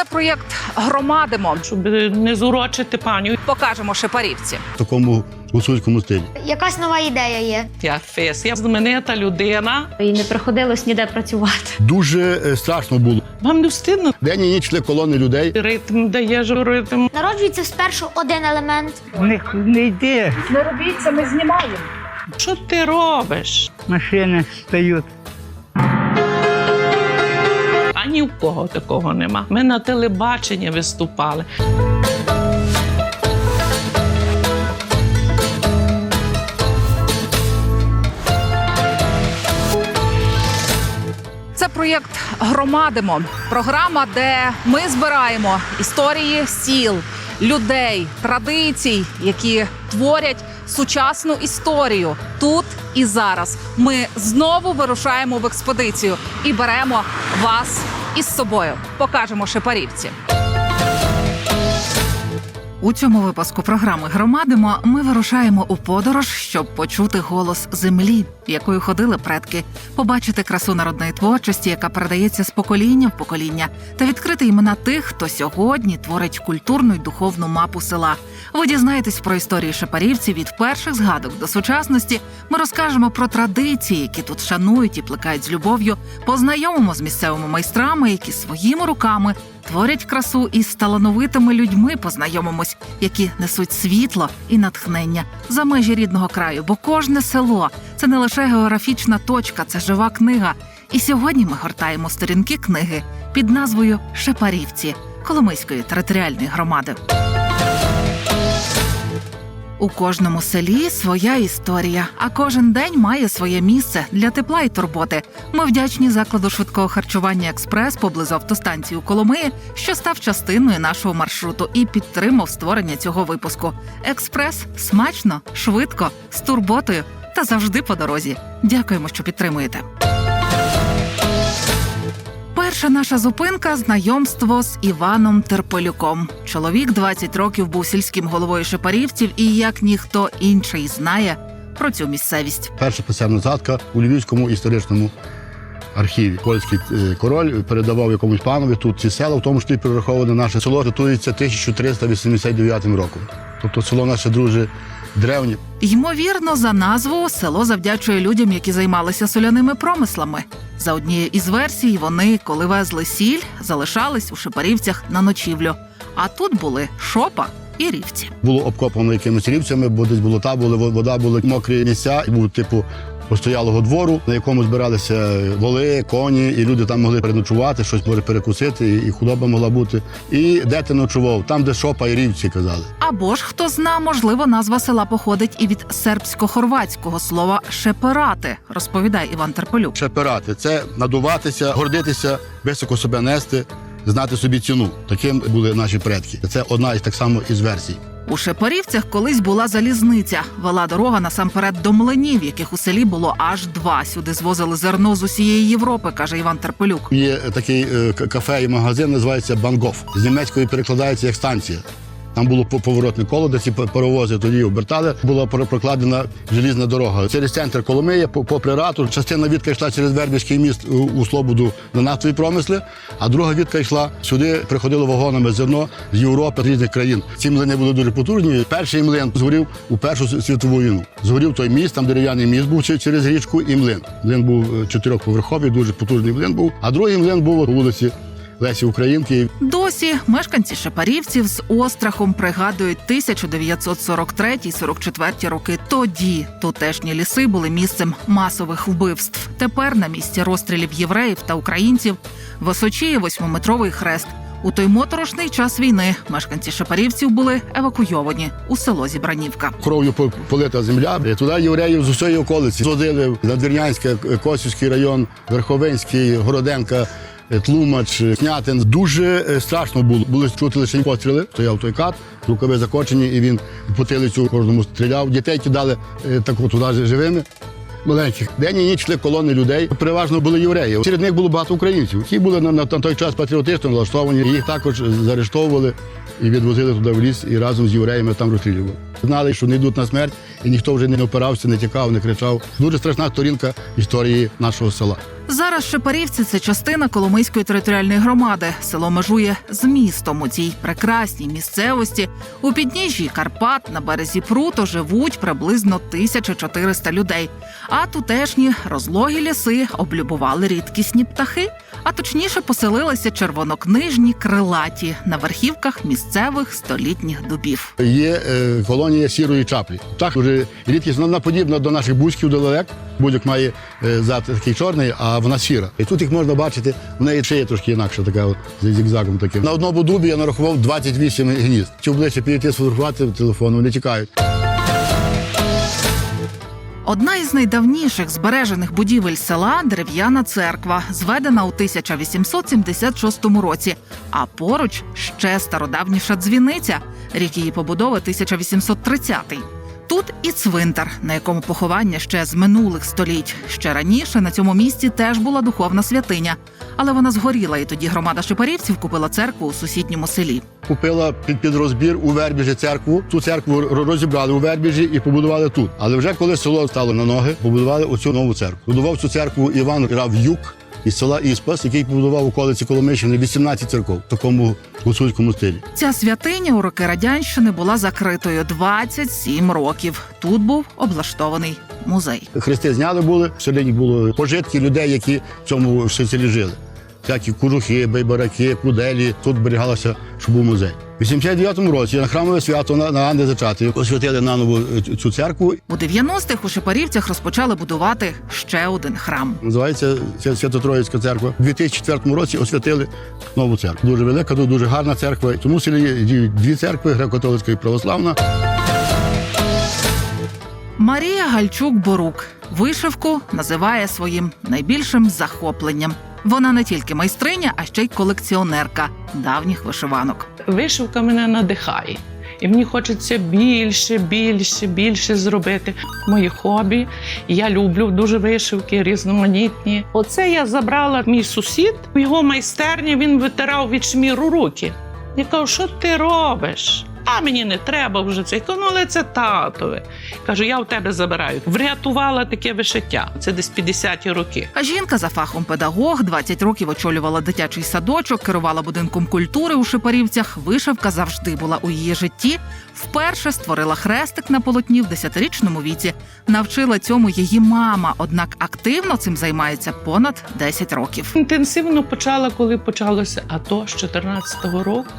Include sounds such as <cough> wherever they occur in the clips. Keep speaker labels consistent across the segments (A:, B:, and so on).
A: Це проєкт Громадимо.
B: щоб не зурочити паню.
A: Покажемо шепарівці.
C: в такому гуцульському стилі.
D: Якась нова ідея є.
B: Я фес, я знаменита людина.
E: І не приходилось ніде працювати.
C: Дуже е, страшно було.
B: Вам не встидно?
C: День і ніч йшли колони людей.
B: Ритм даєш ритм.
D: Народжується спершу один елемент,
F: Не, не йде.
B: Що ти робиш?
F: Машини стають.
B: Ні в кого такого нема. Ми на телебаченні виступали.
A: Це проєкт Громадимо. Програма, де ми збираємо історії сіл, людей, традицій, які творять сучасну історію тут і зараз. Ми знову вирушаємо в експедицію і беремо вас із собою. Покажемо шепарівці. У цьому випуску програми Громадимо ми вирушаємо у подорож, щоб почути голос землі, якою ходили предки, побачити красу народної творчості, яка передається з покоління в покоління, та відкрити імена тих, хто сьогодні творить культурну й духовну мапу села. Ви дізнаєтесь про історії шепарівців від перших згадок до сучасності. Ми розкажемо про традиції, які тут шанують і плекають з любов'ю. Познайомимо з місцевими майстрами, які своїми руками творять красу із талановитими людьми. Познайомимось, які несуть світло і натхнення за межі рідного краю. Бо кожне село це не лише географічна точка, це жива книга. І сьогодні ми гортаємо сторінки книги під назвою Шепарівці Коломийської територіальної громади. У кожному селі своя історія, а кожен день має своє місце для тепла і турботи. Ми вдячні закладу швидкого харчування Експрес поблизу автостанції у Коломиї, що став частиною нашого маршруту і підтримав створення цього випуску. Експрес смачно, швидко, з турботою та завжди по дорозі. Дякуємо, що підтримуєте. Перша наша зупинка знайомство з Іваном Терполюком. Чоловік 20 років був сільським головою шепарівців і як ніхто інший знає про цю місцевість.
C: Перша писемна згадка у Львівському історичному архіві. Польський е, король передавав якомусь панові тут ці села, в тому числі перераховане наше село, датується 1389 роком. Тобто село наше дуже древнє.
A: Ймовірно, за назву село завдячує людям, які займалися соляними промислами. За однією із версій, вони, коли везли сіль, залишались у шепарівцях на ночівлю. А тут були шопа і рівці.
C: Було обкопано якимись рівцями, бо десь болота були, вода були мокрі місця, і був типу постоялого двору, на якому збиралися воли, коні, і люди там могли переночувати, щось може перекусити, і- худоба могла бути. І де ти ночував? Там, де шопа і рівці казали.
A: Або ж хто зна, можливо, назва села походить і від сербсько-хорватського слова шеперати, розповідає Іван Терполюк.
C: Шеперати це надуватися, гордитися, високо себе нести, знати собі ціну. Таким були наші предки. Це одна із так само із версій.
A: У Шепарівцях колись була залізниця. Вела дорога насамперед до млинів, яких у селі було аж два. Сюди звозили зерно з усієї Європи, каже Іван Терпелюк.
C: Є такий е, кафе і магазин, називається Бангоф. З німецької перекладається як станція. Там було поворотне коло, де ці паровози тоді обертали. Була прокладена желізна дорога. Через центр Коломиї, по- попри рату, частина відка йшла через Вербівський міст у, у Слободу на нафтові промисли, а друга відка йшла сюди, приходило вагонами зерно з Європи, з різних країн. Ці млини були дуже потужні. Перший млин згорів у Першу світову війну. Згорів той міст, там дерев'яний міст був через річку і млин. Млин був е, чотирьохповерховий, дуже потужний млин був. А другий млин був у вулиці Лесі Українки.
A: Досі мешканці Шепарівців з острахом пригадують 1943-44 роки. Тоді тутешні ліси були місцем масових вбивств. Тепер на місці розстрілів євреїв та українців височіє восьмиметровий хрест. У той моторошний час війни мешканці Шепарівців були евакуйовані у село Зібранівка.
C: Кров'ю полита земля. І Туди євреїв з усієї околиці зводили Надвірнянське, Косівський район, Верховинський, Городенка. Е, Тлумач, е, Снятин. Дуже е, страшно було. Були чути лише постріли. Стояв той кат, рукави закочені, і він потилицю кожному стріляв. Дітей кидали так от туди живими. Маленьких день і ніч йшли колони людей. Переважно були євреї. Серед них було багато українців, які були на, на, той час патріотично налаштовані. І Їх також заарештовували і відвозили туди в ліс, і разом з євреями там розстрілювали. Знали, що не йдуть на смерть, і ніхто вже не опирався, не тікав, не кричав. Дуже страшна сторінка історії нашого села.
A: Зараз Шепарівці це частина Коломийської територіальної громади. Село межує з містом у цій прекрасній місцевості. У підніжжі Карпат на березі пруту живуть приблизно 1400 людей. А тутешні розлогі ліси облюбували рідкісні птахи, а точніше поселилися червонокнижні крилаті на верхівках місцевих столітніх дубів.
C: Є е, колонія сірої чаплі. Так дуже рідкість, вона подібна до наших бузьків далек. Будь-як має е, зад такий чорний, а вона сіра. І тут їх можна бачити, в неї шия трошки інакша, така от, з зігзагом таким. На одному дубі я нарахував 28 гнізд. Чи обличчя підійти сфотографувати телефоном, вони тікають.
A: Одна із найдавніших збережених будівель села дерев'яна церква, зведена у 1876 році. А поруч ще стародавніша дзвіниця, рік її побудови 1830. Тут і цвинтар, на якому поховання ще з минулих століть. Ще раніше на цьому місці теж була духовна святиня, але вона згоріла, і тоді громада шипарівців купила церкву у сусідньому селі.
C: Купила під, під розбір у Вербіжі церкву. Цю церкву ро- розібрали у Вербіжі і побудували тут. Але вже коли село стало на ноги, побудували оцю нову церкву. Будував цю церкву Іван Рав'юк із села Іспас, який побудував у околиці Коломийщини 18 церков в такому гуцульському стилі.
A: Ця святиня у роки радянщини була закритою 27 років. Тут був облаштований музей.
C: Хрести зняли були, в селі було пожитки людей, які в цьому селі жили. Всякі кожухи, байбараки, куделі. Тут зберігалося, що був музей. У 89-му році на храмове свято на, на Анди Зачати освятили наново е, цю церкву.
A: У 90-х у Шепарівцях розпочали будувати ще один храм.
C: Називається Свя- Свято-Троїцька церква. У 2004 році освятили нову церкву. Дуже велика, дуже гарна церква. Тому в селі діють дві церкви греко-католицька і православна.
A: Марія Гальчук Борук вишивку називає своїм найбільшим захопленням. Вона не тільки майстриня, а ще й колекціонерка давніх вишиванок.
B: Вишивка мене надихає. І мені хочеться більше, більше, більше зробити. Мої хобі. Я люблю дуже вишивки, різноманітні. Оце я забрала мій сусід. В його майстерні він витирав від шміру руки. Я кажу, що ти робиш? А мені не треба вже це. Я ну але це татове. Кажу, я у тебе забираю. Врятувала таке вишиття. Це десь 50-ті роки.
A: А жінка за фахом педагог, 20 років очолювала дитячий садочок, керувала будинком культури у Шипарівцях. Вишивка завжди була у її житті. Вперше створила хрестик на полотні в 10-річному віці. Навчила цьому її мама, однак активно цим займається понад 10 років.
B: Інтенсивно почала, коли почалося АТО з 14-го року.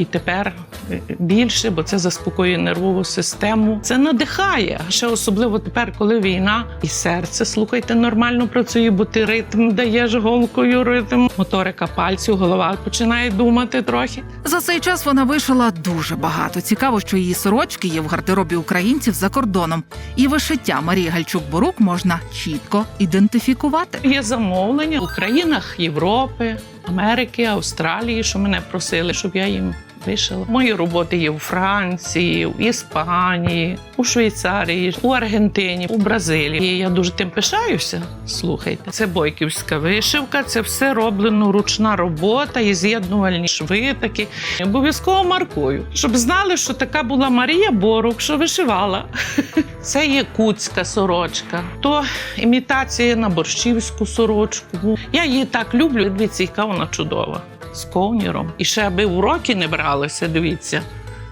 B: І тепер е, більше, бо це заспокоює нервову систему. Це надихає. Ще особливо тепер, коли війна, і серце слухайте нормально працює, бо ти ритм даєш голкою ритм. Моторика пальців, голова починає думати трохи.
A: За цей час вона вишила дуже багато. Цікаво, що її сорочки є в гардеробі українців за кордоном, і вишиття Марії Гальчук-Борук можна чітко ідентифікувати.
B: Є замовлення у країнах Європи, Америки, Австралії, що мене просили, щоб я їм вишила. Мої роботи є у Франції, в Іспанії, у Швейцарії, у Аргентині, у Бразилії. І я дуже тим пишаюся. Слухайте, це бойківська вишивка, це все роблено ручна робота і з'єднувальні шви такі. Обов'язково маркую, щоб знали, що така була Марія Борук, що вишивала. <laughs> Це є куцька сорочка, то імітація на борщівську сорочку. Я її так люблю. Дивіться, яка вона чудова. З ковніром. І ще аби уроки не бралися, дивіться.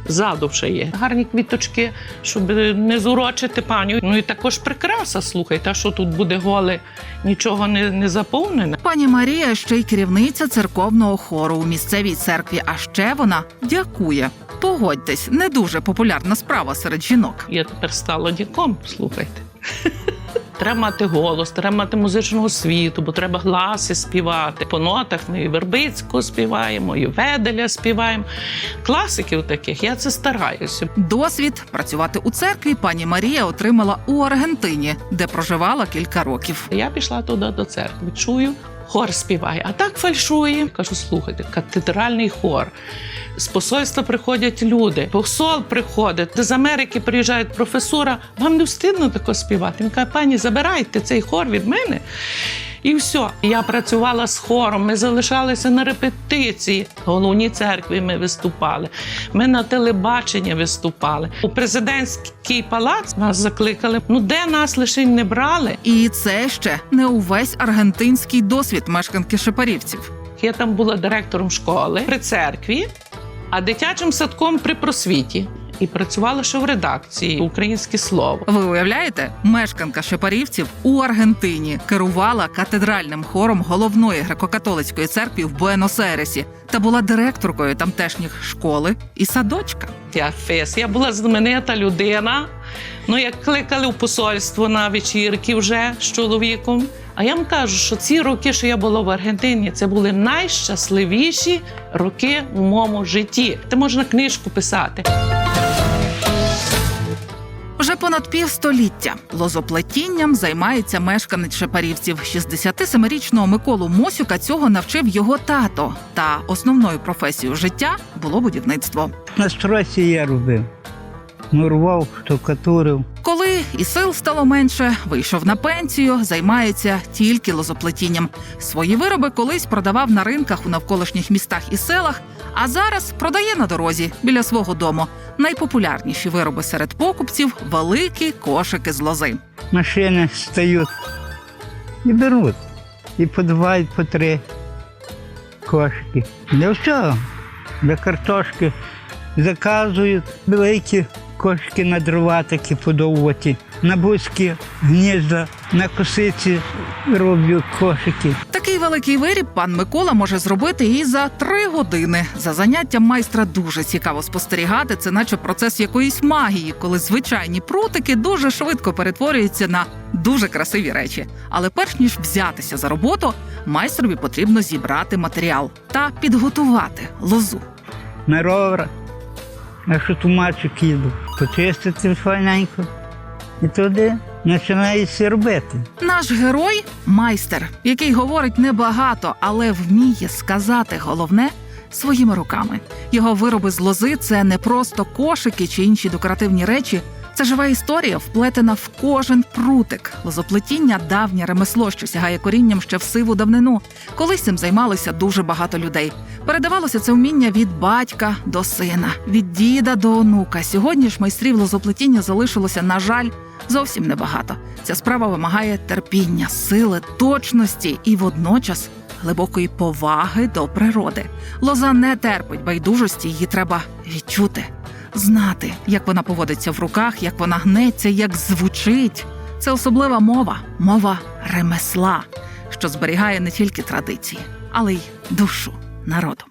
B: Ззаду ще є. Гарні квіточки, щоб не зурочити паню. Ну і також прикраса, слухайте, а що тут буде голе, нічого не, не заповнене.
A: Пані Марія ще й керівниця церковного хору у місцевій церкві. А ще вона дякує. Погодьтесь, не дуже популярна справа серед жінок.
B: Я тепер стала дяком, слухайте. Треба мати голос, треба мати музичну освіту, бо треба гласи співати. По нотах ми і Вербицьку співаємо, і Веделя співаємо. Класиків таких, я це стараюся.
A: Досвід працювати у церкві пані Марія отримала у Аргентині, де проживала кілька років.
B: Я пішла туди до церкви, чую, хор співає, а так фальшує. Кажу, слухайте, катедральний хор. З посольства приходять люди, посол приходить, з Америки приїжджає професора. Вам не встидно тако співати? Він каже, пані, забирайте цей хор від мене. І все. Я працювала з хором. Ми залишалися на репетиції. В головній церкві ми виступали. Ми на телебаченні виступали. У президентський палац нас закликали. Ну де нас лише не брали.
A: І це ще не увесь аргентинський досвід мешканки Шепарівців.
B: Я там була директором школи при церкві, а дитячим садком при просвіті. І працювала ще в редакції Українське слово.
A: Ви уявляєте, мешканка Шепарівців у Аргентині керувала катедральним хором головної греко-католицької церкви в Буенос-Айресі та була директоркою тамтешніх школи і садочка.
B: Я фес. Я була знаменита людина. Ну, як кликали в посольство на вечірки вже з чоловіком. А я вам кажу, що ці роки, що я була в Аргентині, це були найщасливіші роки в моєму житті. Це можна книжку писати.
A: Вже понад півстоліття лозоплетінням займається мешканець Шепарівців. 67-річного Миколу Мосюка цього навчив його тато. Та основною професією життя було будівництво.
F: На стройці я робив. Мурував, штукатурив.
A: Коли і сил стало менше, вийшов на пенсію, займається тільки лозоплетінням. Свої вироби колись продавав на ринках у навколишніх містах і селах, а зараз продає на дорозі біля свого дому. Найпопулярніші вироби серед покупців великі кошики з лози.
F: Машини стають і беруть. І по два, і по три кошики. Для всього. Для картошки заказують великі кошики на дрова такі подовготі. На бузькі гнізда, на косиці роблю кошики.
A: Такий великий виріб пан Микола може зробити і за три години. За заняттям майстра дуже цікаво спостерігати. Це наче процес якоїсь магії, коли звичайні прутики дуже швидко перетворюються на дуже красиві речі. Але перш ніж взятися за роботу, майстрові потрібно зібрати матеріал та підготувати лозу.
F: на ровер, а тумачу кіду, почистити файненько. І туди починається робити.
A: Наш герой майстер, який говорить небагато, але вміє сказати головне своїми руками. Його вироби з лози це не просто кошики чи інші декоративні речі. Це жива історія, вплетена в кожен прутик. Лозоплетіння давнє ремесло, що сягає корінням ще в сиву давнину. Колись цим займалося дуже багато людей. Передавалося це вміння від батька до сина, від діда до онука. Сьогодні ж майстрів лозоплетіння залишилося, на жаль, зовсім небагато. Ця справа вимагає терпіння, сили, точності і водночас глибокої поваги до природи. Лоза не терпить байдужості, її треба відчути, знати, як вона поводиться в руках, як вона гнеться, як звучить. Це особлива мова, мова ремесла, що зберігає не тільки традиції, але й душу народу.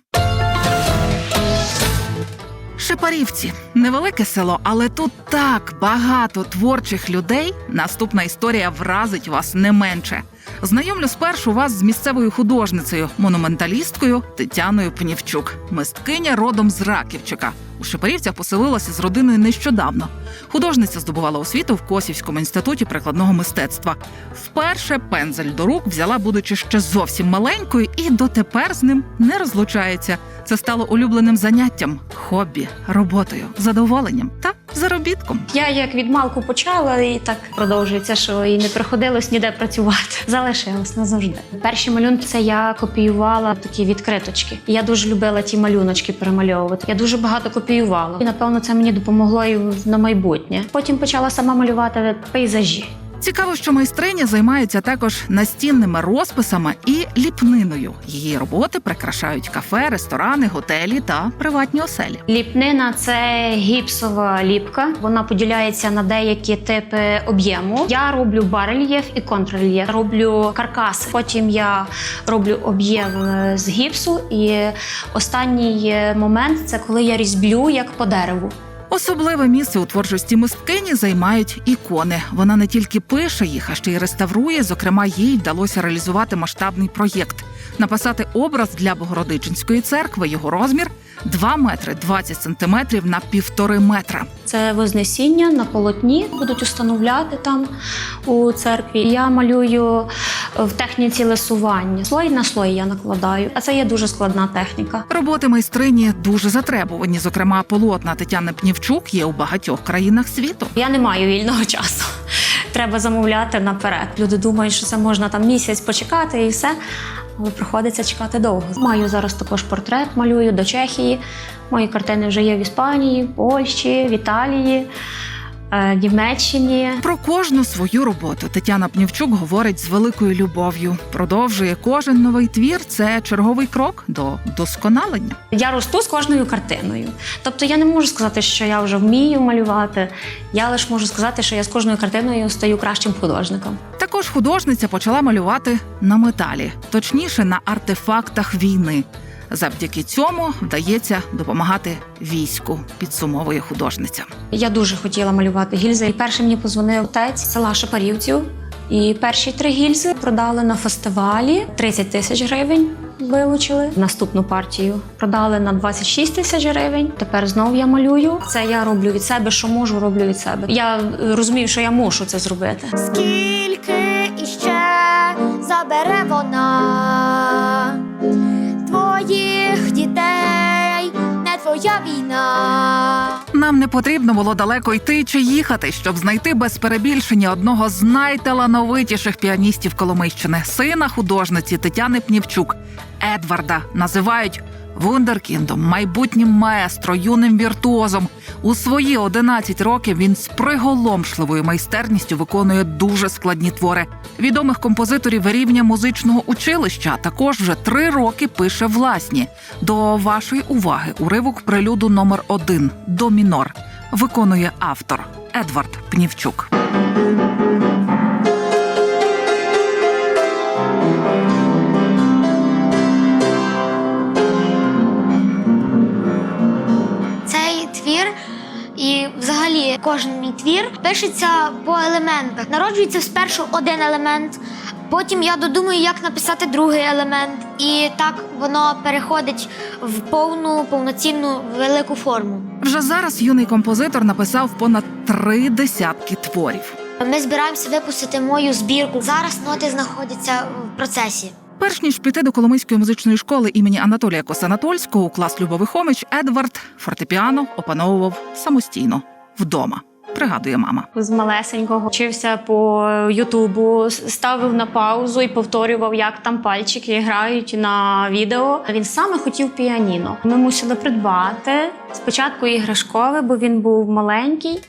A: Шепарівці невелике село, але тут так багато творчих людей. Наступна історія вразить вас не менше. Знайомлю спершу вас з місцевою художницею, монументалісткою Тетяною Пнівчук, мисткиня родом з Раківчика. У Шепарівцях поселилася з родиною нещодавно. Художниця здобувала освіту в Косівському інституті прикладного мистецтва. Вперше пензель до рук взяла, будучи ще зовсім маленькою, і дотепер з ним не розлучається. Це стало улюбленим заняттям, хобі, роботою, задоволенням та заробітком.
E: Я як від малку почала, і так продовжується, що і не приходилось ніде працювати. <laughs> Залишилось назавжди. Перші малюнки це я копіювала такі відкриточки. Я дуже любила ті малюночки перемальовувати. Я дуже багато копіювала. І напевно це мені допомогло і на майбутнє. Потім почала сама малювати пейзажі.
A: Цікаво, що майстриня займається також настінними розписами і ліпниною. Її роботи прикрашають кафе, ресторани, готелі та приватні оселі.
E: Ліпнина це гіпсова ліпка. Вона поділяється на деякі типи об'єму. Я роблю барельєф і контррельєф. Роблю каркас. Потім я роблю об'єм е, з гіпсу. І останній е, момент це коли я різблю як по дереву.
A: Особливе місце у творчості мисткині займають ікони. Вона не тільки пише їх, а ще й реставрує. Зокрема, їй вдалося реалізувати масштабний проєкт, написати образ для Богородичинської церкви. Його розмір 2 метри 20 сантиметрів на півтори метра.
E: Це вознесіння на полотні будуть установляти там у церкві. Я малюю в техніці лисування. Слой на слой я накладаю, а це є дуже складна техніка.
A: Роботи майстрині дуже затребувані. Зокрема, полотна Тетяни Пнівчук є у багатьох країнах світу.
E: Я не маю вільного часу. <laughs> треба замовляти наперед. Люди думають, що це можна там місяць почекати і все. Але приходиться чекати довго. Маю зараз також портрет, малюю до Чехії. Мої картини вже є в Іспанії, Польщі, в Італії, Німеччині.
A: Про кожну свою роботу Тетяна Пнівчук говорить з великою любов'ю. Продовжує кожен новий твір це черговий крок до досконалення.
E: Я росту з кожною картиною. Тобто я не можу сказати, що я вже вмію малювати. Я лише можу сказати, що я з кожною картиною стаю кращим художником.
A: Також художниця почала малювати на металі, точніше на артефактах війни. Завдяки цьому вдається допомагати війську, підсумовує художниця.
E: Я дуже хотіла малювати гільзи. І перший мені позвонив отець села Шапарівців. І перші три гільзи продали на фестивалі 30 тисяч гривень. Вилучили наступну партію. Продали на 26 тисяч гривень. Тепер знову я малюю. Це я роблю від себе, що можу, роблю від себе. Я розумію, що я мушу це зробити.
D: Скільки іще забере вона твоїх дітей, не твоя війна.
A: Нам не потрібно було далеко йти чи їхати, щоб знайти без перебільшення одного з найталановитіших піаністів Коломийщини, сина художниці Тетяни Пнівчук. Едварда називають вундеркіндом, майбутнім маестро, юним віртуозом. У свої 11 років він з приголомшливою майстерністю виконує дуже складні твори. Відомих композиторів рівня музичного училища також вже три роки пише власні. До вашої уваги уривок прелюду номер один до мінор виконує автор Едвард Пнівчук.
D: І взагалі кожен мій твір пишеться по елементах. Народжується спершу один елемент, потім я додумаю, як написати другий елемент, і так воно переходить в повну повноцінну велику форму.
A: Вже зараз юний композитор написав понад три десятки творів.
D: Ми збираємося випустити мою збірку. Зараз ноти знаходяться в процесі.
A: Перш ніж піти до Коломийської музичної школи імені Анатолія Косанатольського у клас Любови Хомич, Едвард фортепіано опановував самостійно вдома. Пригадує мама.
E: З малесенького вчився по Ютубу, ставив на паузу і повторював, як там пальчики грають на відео. Він саме хотів піаніно. Ми мусили придбати спочатку іграшкове, бо він був маленький.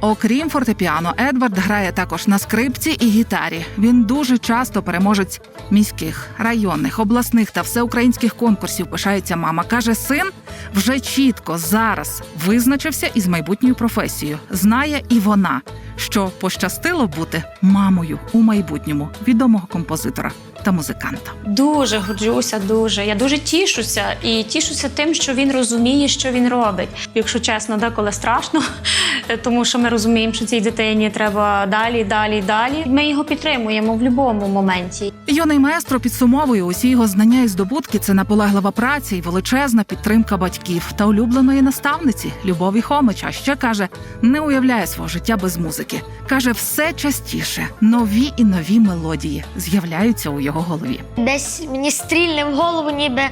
A: Окрім фортепіано, Едвард грає також на скрипці і гітарі. Він дуже часто переможець міських, районних, обласних та всеукраїнських конкурсів. Пишається мама. каже, син вже чітко зараз визначився із майбутньою професією. Знає і вона, що пощастило бути мамою у майбутньому відомого композитора та музиканта.
E: Дуже горджуся, дуже. Я дуже тішуся і тішуся тим, що він розуміє, що він робить. Якщо чесно, деколи страшно, <laughs> тому що ми розуміємо, що цій дитині треба далі, далі, далі. Ми його підтримуємо в будь-якому моменті.
A: Юний маестро підсумовує усі його знання і здобутки. Це наполеглива праця і величезна підтримка батьків та улюбленої наставниці Любові Хомич. А ще каже, не уявляє свого життя без музики. каже, все частіше нові і нові мелодії з'являються у його голові.
D: Десь мені стрільне в голову, ніби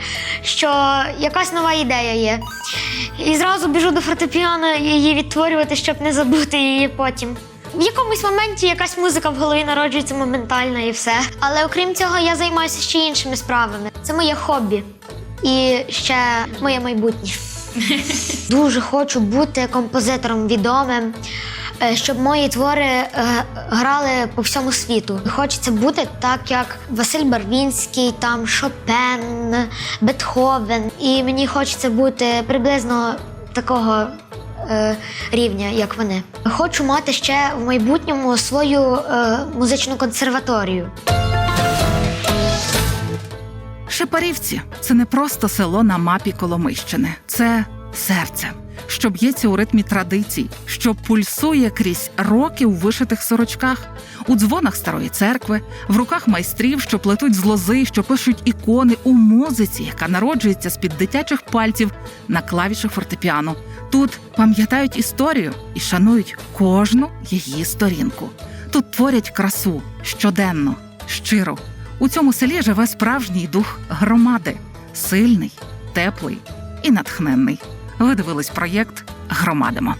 D: що якась нова ідея є. І зразу біжу до фортепіано її відтворювати, щоб не забути її потім. В якомусь моменті якась музика в голові народжується моментально і все. Але окрім цього, я займаюся ще іншими справами. Це моє хобі і ще моє майбутнє. <laughs> Дуже хочу бути композитором відомим, щоб мої твори е, грали по всьому світу. Хочеться бути так, як Василь Барвінський, там Шопен, Бетховен. І мені хочеться бути приблизно такого е, рівня, як вони. Хочу мати ще в майбутньому свою е, музичну консерваторію.
A: Шепарівці це не просто село на мапі Коломийщини, це серце, що б'ється у ритмі традицій, що пульсує крізь роки у вишитих сорочках, у дзвонах старої церкви, в руках майстрів, що плетуть з лози, що пишуть ікони у музиці, яка народжується з-під дитячих пальців на клавішах фортепіано. Тут пам'ятають історію і шанують кожну її сторінку. Тут творять красу щоденно, щиро. У цьому селі живе справжній дух громади, сильний, теплий і натхненний. Ви дивились проєкт Громадимо.